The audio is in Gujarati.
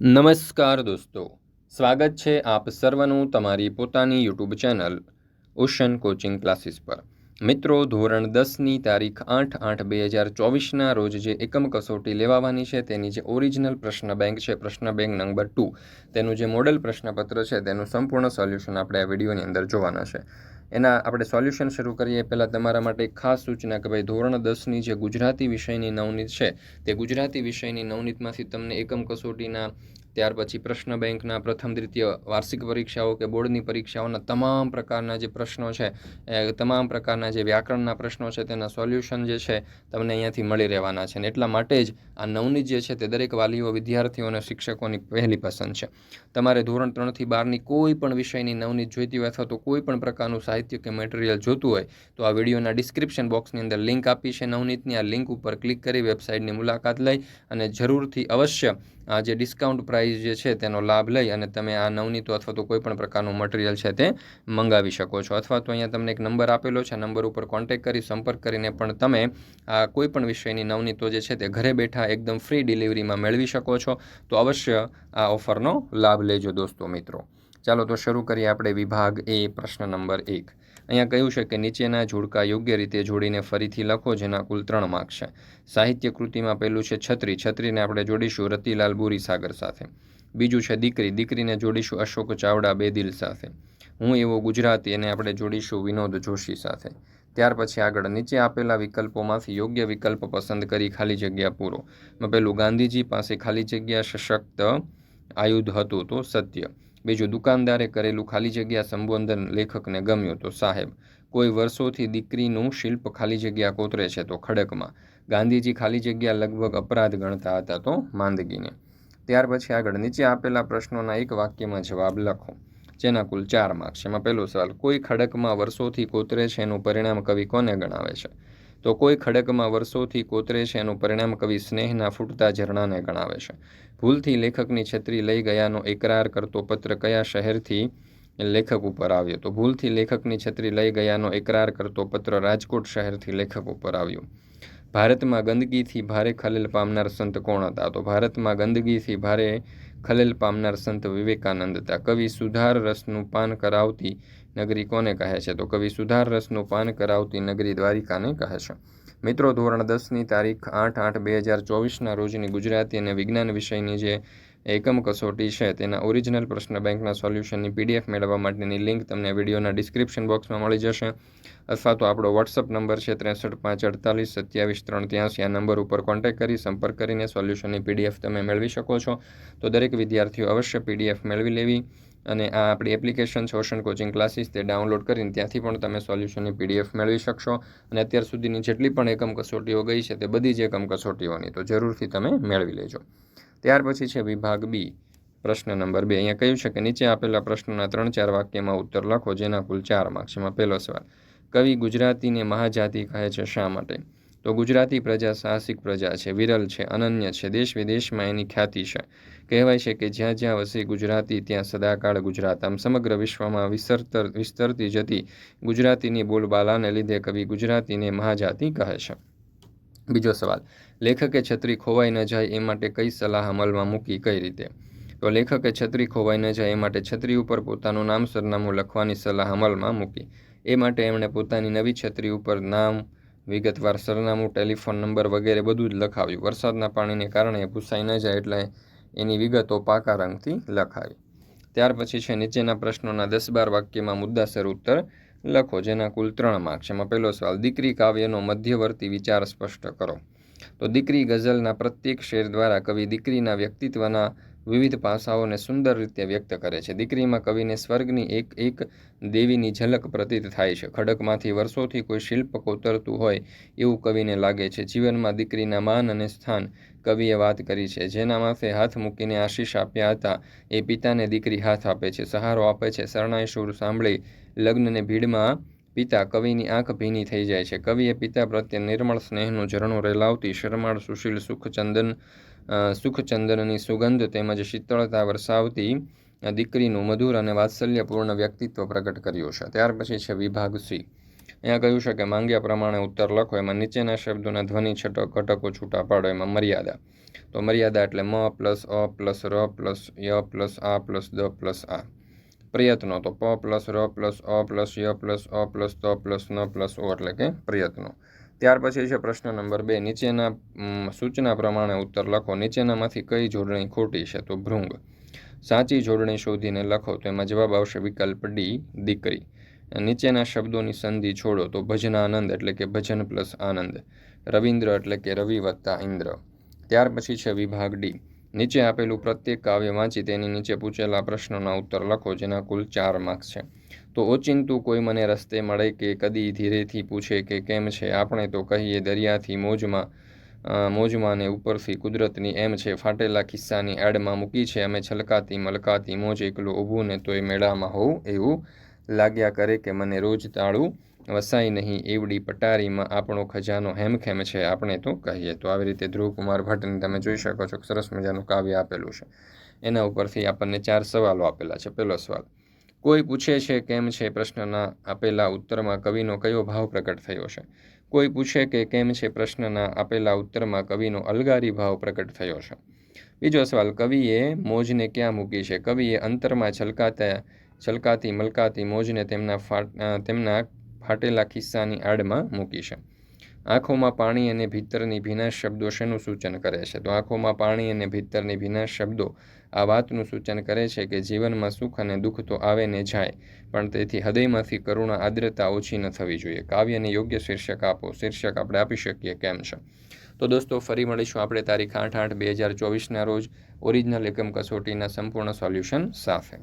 નમસ્કાર દોસ્તો. સ્વાગત છે આપ સર્વનું તમારી પોતાની YouTube channel ocean coaching classes પર. મિત્રો, ધોરણ દસની તારીખ આઠ આઠ બે હજાર ચોવીસના રોજ જે એકમ કસોટી લેવાવાની છે તેની જે ઓરિજિનલ પ્રશ્ન બેંક છે, પ્રશ્ન બેંક નંબર ટુ, તેનું જે મોડલ પ્રશ્નપત્ર છે તેનું સંપૂર્ણ સોલ્યુશન આપણે આ વિડીયોની અંદર જોવાના છે. એના આપણે સોલ્યુશન શરૂ કરીએ. પહેલાં તમારા માટે એક ખાસ સૂચના કે ભાઈ ધોરણ દસની જે ગુજરાતી વિષયની નવનીત છે, તે ગુજરાતી વિષયની નવનીતમાંથી તમને એકમ કસોટીના ત્યાર પછી પ્રશ્ન બેંકના પ્રથમ દ્વિતીય વાર્ષિક પરીક્ષાઓ કે બોર્ડની પરીક્ષાઓના તમામ પ્રકારના જે પ્રશ્નો છે, એ તમામ પ્રકારના જે વ્યાકરણના પ્રશ્નો છે, તેના સોલ્યુશન જે છે, તમને અહીંયાથી મળી રહેવાના છે. અને એટલા માટે જ આ નવનીત જે છે, તે દરેક વાલીઓ, વિદ્યાર્થીઓ અને શિક્ષકોની પહેલી પસંદ છે. તમારે ધોરણ ત્રણથી બારની કોઈ પણ વિષયની નવનીત જોઈતી હોય અથવા તો કોઈ પણ પ્રકારનું સાહિત્ય કે મટીરિયલ જોતું હોય, તો આ વિડીયોના ડિસ્ક્રિપ્શન બોક્સની અંદર લિંક આપી છે નવનીતની. આ લિંક ઉપર ક્લિક કરી વેબસાઇટની મુલાકાત લઈ અને જરૂરથી અવશ્ય આ જે ડિસ્કાઉન્ટ પ્રાઇસ જે છે તેનો લાભ લઈ અને તમે આ નવનીતો અથવા તો કોઈ પણ પ્રકારનું મટીરિયલ છે તે મંગાવી શકો છો. અથવા તો અહીંયા તમને એક નંબર આપેલો છે. નંબર ઉપર કોન્ટેક્ટ કરી, સંપર્ક કરીને પણ તમે આ કોઈ પણ વિષયની નવનીતો જે છે તે ઘરે બેઠા એકદમ ફ્રી ડિલિવરીમાં મેળવી શકો છો. તો અવશ્ય આ ઓફરનો લાભ લેજો દોસ્તો મિત્રો. ચાલો તો શરૂ કરીએ આપણે વિભાગ એ, પ્રશ્ન નંબર એક. અહીંયા કહ્યું છે કે નીચેના જોડકા યોગ્ય રીતે જોડીને ફરીથી લખો જેના કુલ ત્રણ માર્ક છે. સાહિત્ય કૃતિમાં પહેલું છે છત્રી. છત્રીને આપણે જોડીશું રતિલાલ બોરીસાગર સાથે. બીજું છે દીકરી. દીકરીને જોડીશું અશોક ચાવડા બેદિલ સાથે. હું એવો ગુજરાતી એને આપણે જોડીશું વિનોદ જોશી સાથે. ત્યાર પછી આગળ નીચે આપેલા વિકલ્પોમાંથી યોગ્ય વિકલ્પ પસંદ કરી ખાલી જગ્યા પૂરો. પેલું ગાંધીજી પાસે ખાલી જગ્યા સશક્ત આયુધ હતું તો સત્ય. બીજું દુકાનદારે કરેલું ખાલી જગ્યા સંબોધન લેખકને ગમ્યું તો સાહેબ, કોઈ વર્ષોથી દીકરીનું શિલ્પ ખાલી જગ્યા કોતરે છે તો ખડકમાં. ગાંધીજી ખાલી જગ્યા લગભગ અપરાધ ગણતા હતા તો માંદગીને. ત્યાર પછી આગળ નીચે આપેલા પ્રશ્નોના એક વાક્યમાં જવાબ લખો. જેના કુલ ચાર માર્ક્સ. એમાં પહેલો સવાલ, કોઈ ખડકમાં વર્ષોથી કોતરે છે એનું પરિણામ કવિ કોને ગણાવે છે? તો કોઈ ખડકમાં વર્ષોથી કોતરે છે એનું પરિણામ કવિ સ્નેહના ફૂટતા ઝરણાને ગણાવે છે. ભૂલથી લેખકની છત્રી લઈ ગયાનો એકરાર કરતો પત્ર કયા શહેરથી લેખક ઉપર આવ્યો? તો ભૂલથી લેખકની છત્રી લઈ ગયાનો એકરાર કરતો પત્ર રાજકોટ શહેરથી લેખક ઉપર આવ્યો. ભારતમાં ગંદકીથી ભારે ખલેલ પામનાર સંત કોણ હતા? તો ભારતમાં ગંદકીથી ભારે ખલેલ પામનાર સંત વિવેકાનંદ હતા. કવિ સુધાર રસનું પાન કરાવતી નગરી કોને કહે છે? તો કવિ સુધાર રસનું પાન કરાવતી નગરી દ્વારિકાને કહે છે. મિત્રો, ધોરણ દસની તારીખ આઠ આઠ બે હજાર ચોવીસના રોજની ગુજરાતી અને વિજ્ઞાન વિષયની જે એકમ કસોટી છે. તેના ઓરિજિનલ પ્રશ્ન બેંકના સોલ્યુશનની પીડીએફ મેળવવા માટેની લિંક તમને વિડીયોના ડિસ્ક્રિપ્શન બોક્સમાં મળી જશે. અથવા તો આપણો વોટ્સઅપ નંબર છે ત્રેસઠ પાંચ અડતાલીસ સત્યાવીસ ત્રણ ત્યાંસી આ નંબર ઉપર કોન્ટેક્ટ કરી સંપર્ક કરીને સોલ્યુશનની પીડીએફ તમે મેળવી શકો છો. તો દરેક વિદ્યાર્થીઓ અવશ્ય પીડીએફ મેળવી લેવી અને આ આપણી એપ્લિકેશન છે ઓશન કોચિંગ ક્લાસીસ તે ડાઉનલોડ કરીને ત્યાંથી પણ તમે સોલ્યુશનની પીડીએફ મેળવી શકશો. અને અત્યાર સુધીની જેટલી પણ એકમ કસોટીઓ ગઈ છે, તે બધી જ એકમ કસોટીઓની તો જરૂરથી તમે મેળવી લેજો. ત્યાર પછી છે વિભાગ બી. પ્રશ્ન નંબર બે. અહીંયા કહ્યું છે કે નીચે આપેલા પ્રશ્નોના ત્રણ ચાર વાક્યમાં ઉત્તર લખો, જેના કુલ ચાર માર્ક્સ એમાં પહેલો સવાલ, કવિ ગુજરાતીને મહાજાતિ કહે છે શા માટે? તો ગુજરાતી પ્રજા સાહસિક પ્રજા છે, વિરલ છે, અનન્ય છે, દેશ વિદેશમાં એની ખ્યાતિ છે. કહેવાય છે કે જ્યાં જ્યાં વસે ગુજરાતી, ત્યાં સદાકાળ ગુજરાત. આમ સમગ્ર વિશ્વમાં વિસ્તરતર વિસ્તરતી જતી ગુજરાતીની બોલબાલાને લીધે કવિ ગુજરાતીને મહાજાતિ કહે છે. બીજો સવાલ, લેખકે છત્રી ખોવાઈ ન જાય એ માટે કઈ સલાહ અમલમાં મૂકી, કઈ રીતે? તો લેખકે છત્રી ખોવાઈ ન જાય એ માટે છત્રી ઉપર પોતાનું નામ સરનામું લખવાની સલાહ અમલમાં મૂકી. એ માટે એમણે પોતાની નવી છત્રી ઉપર નામ, વિગતવાર સરનામું, ટેલિફોન નંબર વગેરે બધું જ લખાવ્યું. વરસાદના પાણીને કારણે ભૂસાઈ ન જાય એટલે એની વિગતો પાકા રંગથી લખાવી. ત્યાર પછી છે નીચેના પ્રશ્નોના દસ બાર વાક્યમાં મુદ્દાસર ઉત્તર લખો જેના કુલ ત્રણ માર્ક્સ એમાં પહેલો સવાલ, દીકરી કાવ્યનો મધ્યવર્તી વિચાર સ્પષ્ટ કરો. તો દીકરી ગઝલના પ્રત્યેક શેર દ્વારા કવિ દીકરીના વ્યક્તિત્વના વિવિધ પાસાઓને સુંદર રીતે વ્યક્ત કરે છે. દીકરીમાં કવિને સ્વર્ગની એક એક દેવીની ઝલક પ્રતીત થાય છે. ખડકમાંથી વર્ષોથી કોઈ શિલ્પ કોતરતું હોય એવું કવિને લાગે છે. જીવનમાં દીકરીના માન અને સ્થાન કવિએ વાત કરી છે. જેના માથે હાથ મૂકીને આશીષ આપ્યા હતા, એ પિતાને દીકરી હાથ આપે છે. સહારો આપે છે. શરણાઈ સુર સાંભળી લગ્નને ભીડમાં પિતા કવિની આંખ ભીની થઈ જાય છે. કવિએ પિતા પ્રત્યે નિર્મળ સ્નેહનું ઝરણું રેલાવતી શરમાળ, સુશીલ, સુખચંદન સુખચંદનની સુગંધ તેમજ શીતળતા વરસાવતી દીકરીનું મધુર અને વાત્સલ્યપૂર્ણ વ્યક્તિત્વ પ્રગટ કર્યું છે. ત્યાર પછી છે વિભાગ સી. અહીંયા કહ્યું છે કે માંગ્યા પ્રમાણે ઉત્તર લખો, એમાં નીચેના શબ્દોના ધ્વનિ છટક ઘટકો છૂટા પાડો, એમાં મર્યાદા. તો મર્યાદા એટલે મ પ્લસ અ પ્લસ ર પ્લસ ય પ્લસ આ પ્લસ દ પ્લસ આ. પ્રયત્નો તો પ પ્લસ ર પ્લસ અ પ્લસ ય પ્લસ અ પ્લસ ત પ્લસ ન પ્લસ ઓ એટલે કે પ્રયત્નો ત્યાર પછી છે પ્રશ્ન નંબર બે, નીચેના સૂચના પ્રમાણે ઉત્તર લખો. નીચેનામાંથી કઈ જોડણી ખોટી છે? તો ભૃંગ. સાચી જોડણી શોધીને લખો, તો એમાં જવાબ આવશે વિકલ્પ ડી, દીકરી. નીચેના શબ્દોની સંધિ છોડો, તો ભજનાનંદ, એટલે કે ભજન પ્લસ આનંદ. રવિન્દ્ર, એટલે કે રવિ વત્તા ઇન્દ્ર. ત્યાર પછી છે વિભાગ ડી. નીચે આપેલું પ્રત્યેક કાવ્ય વાંચી તેની નીચે પૂછેલા પ્રશ્નોના ઉત્તર લખો, જેના કુલ ચાર માર્ક્સ છે. તો ઓચિંતું કોઈ મને રસ્તે મળે કે કદી ધીરેથી પૂછે કે કેમ છે? આપણે તો કહીએ દરિયાથી મોજમાં મોજમાં ને ઉપરથી કુદરતની એમ છે, ફાટેલા ખિસ્સાની એડમાં મૂકી છે, અમે છલકાતી મલકાતી મોજ એકલું ઊભું ને તોય મેળામાં હોઉં એવું લાગ્યા કરે કે મને રોજ તાળું વસાય નહીં, એવડી પટારીમાં આપણો ખજાનો હેમખેમ છે આપણે તો કહીએ. તો આવી રીતે ધ્રુવકુમાર ભટ્ટને તમે જોઈ શકો છો સરસ મજાનું કાવ્ય આપેલું છે. એના ઉપરથી આપણને ચાર સવાલો આપેલા છે. પહેલો સવાલ, કોઈ પૂછે છે કેમ છે પ્રશ્નના આપેલા ઉત્તરમાં કવિનો કયો ભાવ પ્રકટ થયો છે? કોઈ પૂછે કે કેમ છે પ્રશ્નના આપેલા ઉત્તરમાં કવિનો અલગારી ભાવ પ્રકટ થયો છે? બીજો સવાલ, કવિએ મોજને ક્યાં મૂકી છે? કવિએ અંતરમાં છલકાતા છલકાતી મલકાતી મોજને તેમના તેમના ફાટેલા ખિસ્સાની આડમાં મૂકી છે. આંખોમાં પાણી અને ભીતરની ભીના શબ્દો શેનું સૂચન કરે છે? તો આંખોમાં પાણી અને ભીતરની ભીના શબ્દો આ વાતનું સૂચન કરે છે કે જીવનમાં સુખ અને દુઃખ તો આવે ને જાય, પણ તેથી હૃદયમાંથી કરુણા, આદ્રતા ઓછી ન થવી જોઈએ. કાવ્યને યોગ્ય શીર્ષક આપો. શીર્ષક આપણે આપી શકીએ કેમ છે? તો દોસ્તો, ફરી મળીશું આપણે તારીખ આઠ આઠ બે હજાર ચોવીસના રોજ. ઓરિજિનલ એકમ કસોટીના સંપૂર્ણ સોલ્યુશન સાથે.